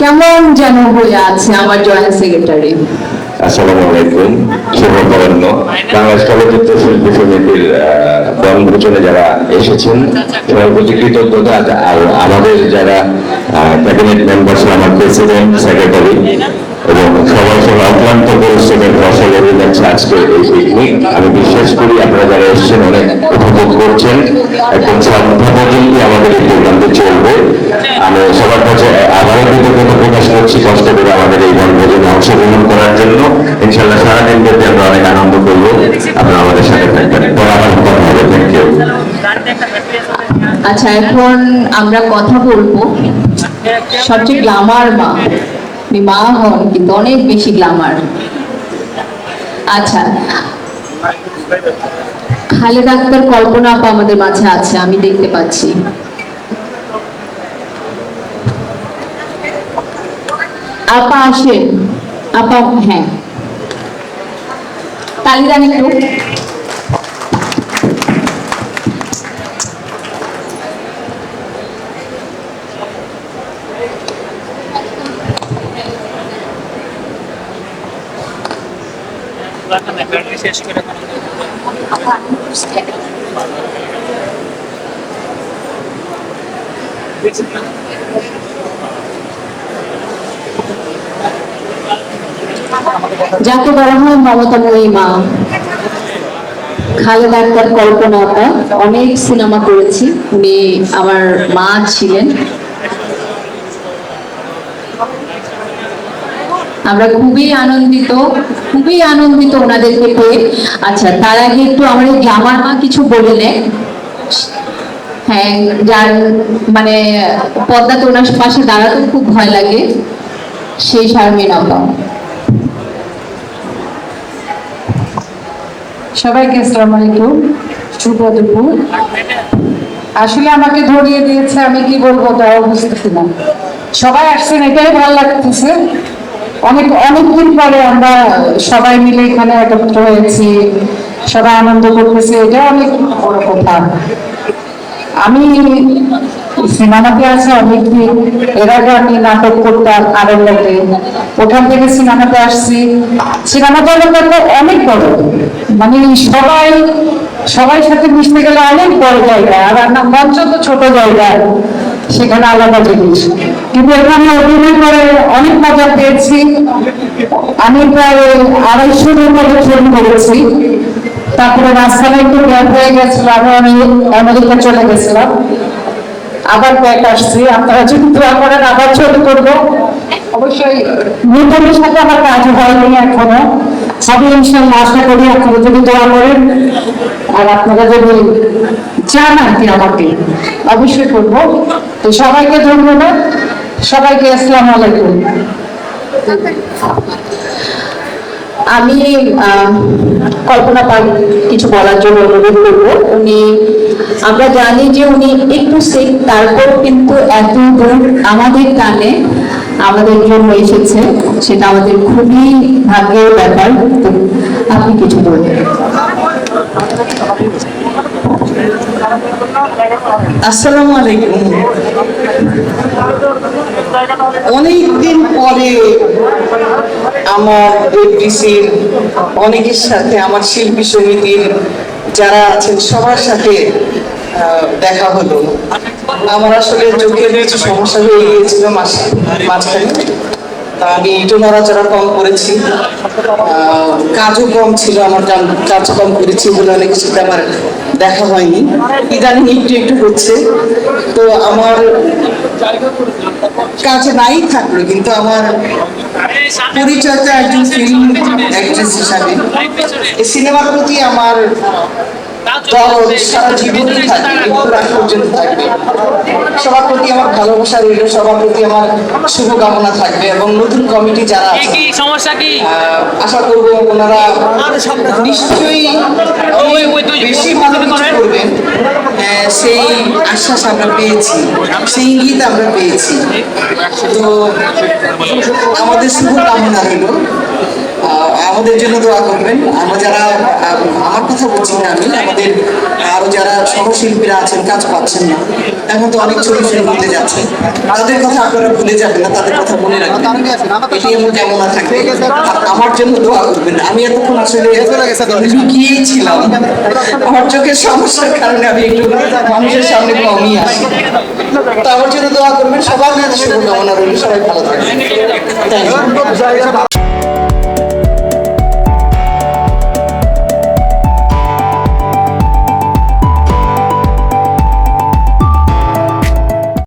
কেমন যেন হয়ে আছে আমার জয়েন্ট সেক্রেটারি? আসসালামু আলাইকুম বাংলাদেশ চলচ্চিত্র শিল্পী সমিতির বনভোজনে যারা এসেছেন, সবার প্রতি কৃতজ্ঞতা। আর আমাদের যারা ক্যাবিনেট মেম্বার আমার প্রেসিডেন্ট সেক্রেটারি এবং সবার সবার অক্লান্ত পরিশ্রমের ফসল আজকে এই পিকনিক আমি বিশ্বাস করি আপনারা যারা এসেছেন, অনেক উপভোগ করছেন। একদম শ্রদ্ধাভোগী আমাদের এই প্রোগ্রামটি চলবে। আমি সবার কাছে আবারও কৃতজ্ঞতা প্রকাশ করছি কষ্ট করে আমাদের এই বনভোজনে অংশগ্রহণ করার জন্য। ইনশাল্লাহ সারাদিন ব্যাপী আমরা অনেক আনন্দ করব। আপনারা আমাদের সাথে থাকবেন। পরে আবার কথা হবে। থ্যাংক ইউ আচ্ছা এখন আমরা কথা বলব সবচেয়ে গ্লামার মা উনি মা হন কিন্তু অনেক বেশি গ্লামার আচ্ছা খালেদা আক্তার কল্পনা আপা আমাদের মাঝে আছে, আমি দেখতে পাচ্ছি। আপা আসেন। আপা হ্যাঁ। তালিদান একটু। শেষ করে যাকে বলা হয় মমতাময়ী মা খালেদা আক্তার কল্পনা অনেক সিনেমা করেছি। উনি আমার মা ছিলেন। আমরা খুবই আনন্দিত খুবই আনন্দিত ওনাদেরকে পেয়ে। আচ্ছা তার আগে একটু আমার গ্লামার মা কিছু বলে নেয় হ্যাঁ যার মানে পদ্মাতে ওনার পাশে দাঁড়াতে খুব ভয় লাগে, সেই শারমিন আপা সবাইকে আসসালামু আলাইকুম, শুভ দুপুর। আসলে আমাকে ধরিয়ে দিয়েছে, আমি কি বলব তাও বুঝতেছি না। সবাই আসছেন, এটাই ভালো লাগতেছে। অনেক, অনেকদিন পরে আমরা সবাই মিলে এখানে একত্র হয়েছি, সবাই আনন্দ করতেছে এটা অনেক বড় কথা। আমি সিনেমাতে আছে অনেকদিন, এর আগে আমি নাটক করতাম আনন্দতে ওখান থেকে সিনেমাতে আসছি। হলো একটা অনেক বড়। মানে সবাই সবাই সাথে মিশতে গেলে অনেক বড় জায়গা। আর মঞ্চ তো ছোট জায়গা, সেখানে আলাদা জিনিস। কিন্তু এখানে অভিনয় করে অনেক মজা পেয়েছি। আমি প্রায় আড়াইশো দিন মতো ছবি করেছি। তারপরে মাঝখানে একটু গ্যাপ হয়ে গেছিল আমি আমি আমেরিকা চলে গেছিলাম। আবার ব্যাক আসছি। আপনারা যদি দোয়া করেন, আবার ছবি করব অবশ্যই নতুনের সাথে আমার কাজ হয়নি এখনও। সবই ইনশাল্লাহ আশা করি আপনারা যদি দোয়া করেন, আর আপনারা যদি চান আর কি আমাকে, অবশ্যই করব। তো সবাইকে ধন্যবাদ। সবাইকে আসসালামু আলাইকুম। আমি কল্পনা পাল কিছু বলার জন্য অনুরোধ করব। উনি, আমরা জানি যে উনি একটু সিক তারপর কিন্তু এত দূর আমাদের কানে আমাদের জন্য এসেছে। সেটা আমাদের খুবই ভাগ্যের ব্যাপার। আপনি কিছু বলবেন আসসালামু আলাইকুম। অনেকদিন পরে আমার এফডিসির অনেকের সাথে, আমার শিল্পী সমিতির যারা আছেন, সবার সাথে দেখা হলো। আমার আসলে চোখের কিছু সমস্যা হয়ে গিয়েছিল মাঝখানে। তা আমি একটু নড়াচড়া কম করেছি। কাজও কম ছিল, আমার কাজ কম করেছি বলে অনেক সাথে আমার দেখা হয়নি। ইদানিং একটু একটু হচ্ছে। তো আমার কাছে নাই থাকল, কিন্তু আমার পরিচয় তো একজন ফিল্ম অ্যাক্ট্রেস হিসাবে। সিনেমার প্রতি আমার দরদ সারা জীবনই থাকবে। মৃত্যুর আগ পর্যন্ত থাকবে। সবার প্রতি আমার ভালোবাসা রইল সবার প্রতি আমার শুভকামনা থাকবে এবং নতুন কমিটি যারা আছে সমস্যা কি? আশা করব ওনারা নিশ্চয়ই বেশি ভালো কিছু করবেন। সেই আশ্বাস আমরা পেয়েছি সেই ইঙ্গিত আমরা পেয়েছি। তো আমাদের শুভ কামনা রইল। আমাদের জন্য দোয়া করবেন। আমরা যারা আমার কথা বলছি না আমি, আমাদের আরও যারা সহশিল্পীরা আছেন, কাজ পাচ্ছেন না এখন তো অনেক ছবি ফিল্ম হতে যাচ্ছে। তাদের কথা আপনারা ভুলে যাবেন না, তাদের কথা মনে রাখবেন। এটি না থাকবে। আমার জন্য দোয়া করবেন। আমি এতক্ষণ আসলে লুকিয়েই আমার চোখের সমস্যার কারণে আমি একটু মানুষের সামনে কমই আসি। তো আমার জন্য দোয়া করবেন। সবার কাছে শুভকামনা রইল। সবাই ভালো থাকবেন।